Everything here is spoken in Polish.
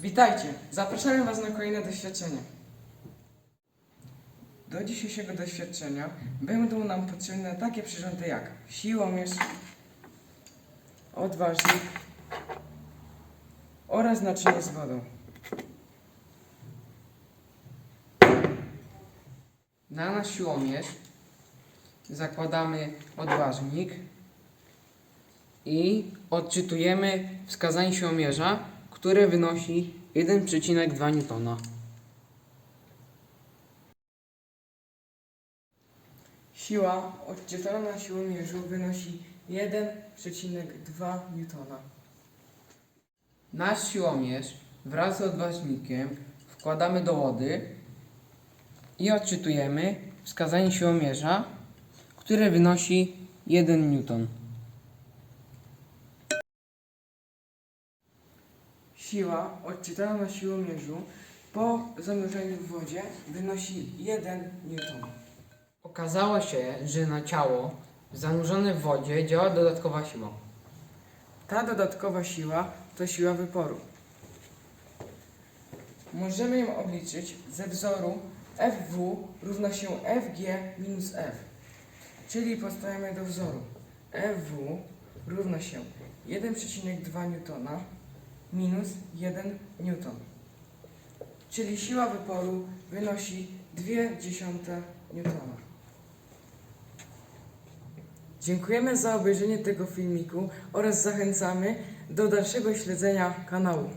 Witajcie! Zapraszamy Was na kolejne doświadczenie. Do dzisiejszego doświadczenia będą nam potrzebne takie przyrządy jak siłomierz, odważnik oraz naczynie z wodą. Na nasz siłomierz zakładamy odważnik i odczytujemy wskazanie siłomierza, które wynosi 1,2 Newtona. Siła odczytana na siłomierzu wynosi 1,2 Newtona. Nasz siłomierz wraz z odważnikiem wkładamy do wody i odczytujemy wskazanie siłomierza, które wynosi 1 Newton. Siła odczytana na siłomierzu po zanurzeniu w wodzie wynosi 1 Newton. Okazało się, że na ciało zanurzone w wodzie działa dodatkowa siła. Ta dodatkowa siła to siła wyporu. Możemy ją obliczyć ze wzoru FW równa się FG minus F. Czyli podstawiamy do wzoru. FW równa się 1,2 Newtona minus 1 Newton. Czyli siła wyporu wynosi 0,2 Newtona. Dziękujemy za obejrzenie tego filmiku oraz zachęcamy do dalszego śledzenia kanału.